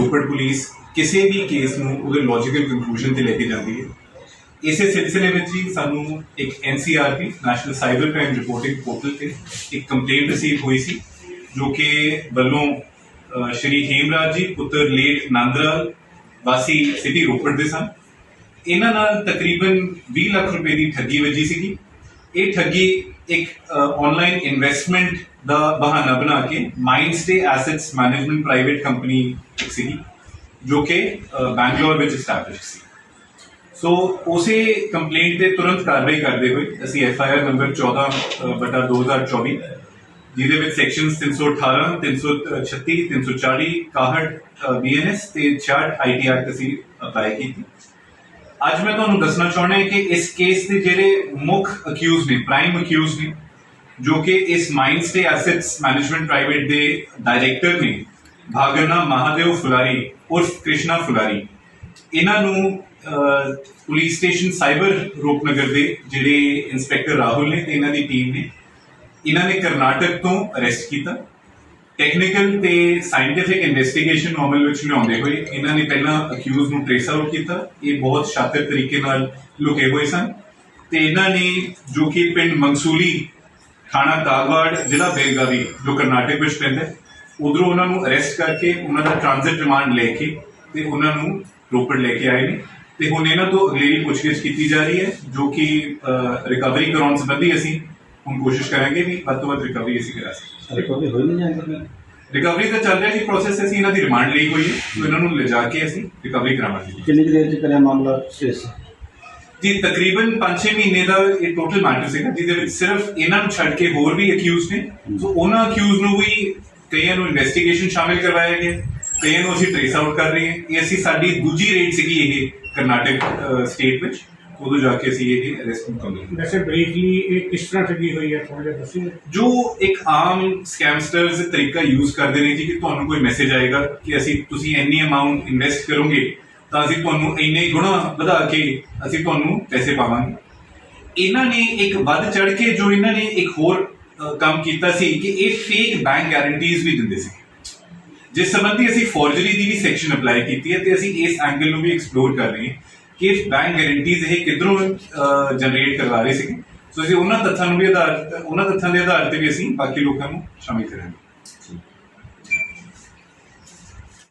Ropar police ਕਿਸੇ ਵੀ case ਨੂੰ ਉਹਦੇ ਲੌਜੀਕਲ ਕੰਕਲੂਜਨ ਤੇ ਲੈ ਕੇ ਜਾਂਦੀ ਹੈ। ਇਸੇ ਸਿਲਸਿਲੇ ਵਿੱਚ ਹੀ ਸਾਨੂੰ ਇੱਕ NCRP national cyber crime reporting portal ਤੇ ਇੱਕ ਕੰਪਲੇਂਟ ਰਿਸੀਵ ਹੋਈ ਸੀ, ਜੋ ਕਿ ਵੱਲੋਂ ਸ਼੍ਰੀ ਹੇਮਰਾਜ ਜੀ, ਪੁੱਤਰ ਲੇਟ ਨੰਦਲਾਲ ਵਾਸੀ ਸਿਟੀ ਰੋਪੜ ਦੇ ਸਨ। ਇਹਨਾਂ ਨਾਲ ਤਕਰੀਬਨ 20 ਲੱਖ ਰੁਪਏ ਦੀ ਠੱਗੀ ਵੱਜੀ ਸੀਗੀ। ਇਹ ਠੱਗੀ ਇੱਕ ਆਨਲਾਈਨ ਇਨਵੈਸਟਮੈਂਟ ਦਾ ਬਹਾਨਾ ਬਣਾ ਕੇ Mindstay assets management private company ਸੀਗੀ ਜੋ ਕਿ ਅਹ, ਵਿੱਚ ਸਟੈਬਲਿਸ਼ ਸੀ। ਸੋ ਉਸੇ ਕੰਪਲੇਂਟ ਤੇ ਤੁਰੰਤ ਕਾਰਵਾਈ ਕਰਦੇ ਹੋਏ ਅਸੀਂ ਐਫ ਆਈ ਆਰ ਨੰਬਰ 14 ਅ, ਬਟਾ 2024 ਜਿਹਦੇ ਵਿੱਚ ਸੈਕਸ਼ਨਸ 318 336 340 61 ਬੀਐਨਐਸ ਤੇ 66 ਆਈਟੀਆਰ ਅਸੀਂ ਅਪਲਾਈ ਕੀਤੀ। ਅੱਜ ਮੈਂ ਤੁਹਾਨੂੰ ਦੱਸਣਾ ਚਾਹੁੰਦਾ ਕਿ ਇਸ ਕੇਸ ਦੇ ਜਿਹੜੇ ਮੁੱਖ ਅਕਿਊਜ਼ ਨੇ ਪ੍ਰਾਈਮ ਅਕਿਊਜ਼ ਨੇ, ਜੋ ਕਿ ਇਸ ਮਾਈਂਡਸਟੇ ਐਸੈਟਸ ਮੈਨੇਜਮੈਂਟ ਪ੍ਰਾਈਵੇਟ ਦੇ ਡਾਇਰੈਕਟਰ ਨੇ ਭਾਗਨਾ ਮਹਾਦੇਵ ਫੁਲਾਰੀ ਉਰਫ ਕ੍ਰਿਸ਼ਨਾ ਫੁਲਾਰੀ ਇਹਨਾਂ ਨੂੰ ਪੁਲਿਸ ਸਟੇਸ਼ਨ ਸਾਈਬਰ ਰੂਪਨਗਰ ਦੇ ਜਿਹੜੇ ਇੰਸਪੈਕਟਰ ਰਾਹੁਲ ਨੇ ਤੇ ਇਹਨਾਂ ਦੀ ਟੀਮ ਨੇ, ਇਹਨਾਂ ਨੇ ਕਰਨਾਟਕ ਤੋਂ ਅਰੈਸਟ ਕੀਤਾ। ਟੈਕਨੀਕਲ ਤੇ ਸਾਇੰਟੀਫਿਕ ਇਨਵੈਸਟੀਗੇਸ਼ਨ ਨੂੰ ਅਮਲ ਵਿੱਚ ਲਿਆਉਂਦੇ ਹੋਏ ਇਹਨਾਂ ਨੇ ਪਹਿਲਾਂ ਅਕਿਊਜ਼ ਨੂੰ ਟ੍ਰੇਸ ਆਊਟ ਕੀਤਾ। ਇਹ ਬਹੁਤ ਸ਼ਾਤਰ ਤਰੀਕੇ ਨਾਲ ਲੁਕੇ ਹੋਏ ਸਨ। ਤੇ ਇਹਨਾਂ ਨੇ ਜੋ ਕਿ ਪਿੰਡ ਮੰਸੂਲੀ ਥਾਣਾ ਕਾਗਵਾੜ ਜ਼ਿਲ੍ਹਾ ਬੇਲਗਾਵੀ, ਜੋ ਕਰਨਾਟਕ ਵਿੱਚ ਪੈਂਦਾ ਉਧਰੋਂ ਉਹਨਾਂ ਨੂੰ ਅਰੈਸਟ ਕਰਕੇ ਉਹਨਾਂ ਦਾ ਟ੍ਰਾਂਜ਼ਿਟ ਰਿਮਾਂਡ ਲੈ ਕੇ ਤੇ ਉਹਨਾਂ ਨੂੰ ਰੋਪੜ ਲੈ ਕੇ ਆਏ ਨੇ। ਤੇ ਹੁਣ ਇਹਨਾਂ ਤੋਂ ਅਗਲੇਰੀ ਪੁੱਛਗਿੱਛ ਕੀਤੀ ਜਾ ਰਹੀ ਹੈ, ਜੋ ਕਿ ਰਿਕਵਰੀ ਕਰਾਉਣ ਸੰਬੰਧੀ ਅਸੀਂ ਹੁਣ ਕੋਸ਼ਿਸ਼ ਕਰਾਂਗੇ ਵੀ ਵੱਧ ਤੋਂ ਵੱਧ ਰਿਕਵਰੀ ਅਸੀਂ ਕਰਾ ਸਕੀਏ। ਰਿਕਵਰੀ ਹੋਈ ਨਹੀਂ ਜਾਂਦੀ ਰਿਕਵਰੀ ਦਾ ਚੱਲ ਰਿਹਾ ਜੀ ਪ੍ਰੋਸੈਸ ਅਸੀਂ ਇਹਨਾਂ ਦੀ ਰਿਮਾਂਡ ਲਈ ਹੋਈ ਹੈ ਸੋ ਇਹਨਾਂ ਨੂੰ ਲਿਜਾ ਕੇ ਅਸੀਂ ਰਿਕਵਰੀ ਕਰਾਵਾਂਗੇ ਕਿੰਨੀ ਕੁ ਦੇਰ ਚ ਕਰਿਆ ਮਾਮਲਾ ਕੇਸ ਜੀ ਤਕਰੀਬਨ 5-6 ਮਹੀਨੇ ਦਾ ਇਹ ਟੋਟਲ ਮੈਟਰ ਸੀਗਾ ਜਿਹਦੇ ਵਿੱਚ ਸਿਰਫ ਇਹਨਾਂ ਨੂੰ ਛੱਡ ਕੇ ਹੋਰ ਵੀ ਅਕਿਊਜ਼ ਨੇ। ਸੋ ਉਹਨਾਂ ਅਕਿਊਜ਼ ਨੂੰ ਵੀ ਕਈਆਂ ਨੂੰ ਇਨਵੈਸਟੀਗੇਸ਼ਨ ਸ਼ਾਮਿਲ ਕਰਵਾਇਆ ਗਿਆ ਕਈਆਂ ਨੂੰ ਅਸੀਂ ਟ੍ਰੇਸ ਆਊਟ ਕਰ ਰਹੇ ਹਾਂ। ਇਹ ਅਸੀਂ ਸਾਡੀ ਦੂਜੀ ਰੇਡ ਸੀਗੀ ਇਹ ਕਰਨਾਟਕ ਸਟੇਟ ਵਿੱਚ। ਉਦੋਂ ਜਾ ਕੇ ਅਸੀਂ ਇਹ ਅਰੈਸਟ ਨੂੰ ਕੰਪਲੀਟ ਵੈਸੇ ਬਰੀਫਲੀ ਇਹ ਕਿਸ ਤਰ੍ਹਾਂ ਠੱਗੀ ਹੋਈ ਹੈ? ਥੋੜਾ ਜਿਹਾ ਦੱਸੋ। ਜੋ ਇੱਕ ਆਮ ਸਕੈਮਸਟਰਸ ਤਰੀਕਾ ਯੂਜ਼ ਕਰਦੇ ਨੇ ਜੀ ਕਿ ਤੁਹਾਨੂੰ ਕੋਈ ਮੈਸੇਜ ਆਏਗਾ ਕਿ ਅਸੀਂ ਤੁਸੀਂ ਇੰਨੀ ਅਮਾਉਂਟ ਇਨਵੈਸਟ ਕਰੋਗੇ ਤਾਂ ਅਸੀਂ ਤੁਹਾਨੂੰ ਇੰਨੇ ਗੁਣਾ ਵਧਾ ਕੇ ਅਸੀਂ ਤੁਹਾਨੂੰ ਪੈਸੇ ਪਾਵਾਂਗੇ। ਇਹਨਾਂ ਨੇ ਇੱਕ ਵੱਧ ਚੜ ਕੇ ਜੋ ਇਹਨਾਂ ਨੇ ਇੱਕ ਹੋਰ ਕੰਮ ਕੀਤਾ ਸੀ ਕਿ ਇਹ ਫੇਕ ਬੈਂਕ ਗਾਰੰਟੀਜ਼ ਵੀ ਦਿੰਦੇ ਸੀ। ਜਿਸ ਸੰਬੰਧੀ ਅਸੀਂ ਫੋਰਜਰੀ ਦੀ ਵੀ ਸੈਕਸ਼ਨ ਅਪਲਾਈ ਕੀਤੀ ਹੈ ਤੇ ਅਸੀਂ ਇਸ ਐਂਗਲ ਨੂੰ ਵੀ ਐਕਸਪਲੋਰ ਕਰ ਰਹੇ ਹਾਂ। ਕਿ ਬੈਂਕ ਗਾਰੰਟੀਜ਼ ਇਹ ਕਿੱਧਰੋਂ ਜਨਰੇਟ ਕਰਵਾ ਰਹੇ ਸੀ ਸੋ ਅਸੀਂ ਉਹਨਾਂ ਤੱਥਾਂ ਨੂੰ ਵੀ ਆਧਾਰ ਉਹਨਾਂ ਤੱਥਾਂ ਦੇ ਆਧਾਰ ਤੇ ਵੀ ਅਸੀਂ ਬਾਕੀ ਲੋਕਾਂ ਨੂੰ ਸ਼ਾਮਿਲ ਕਰਾਂਗੇ।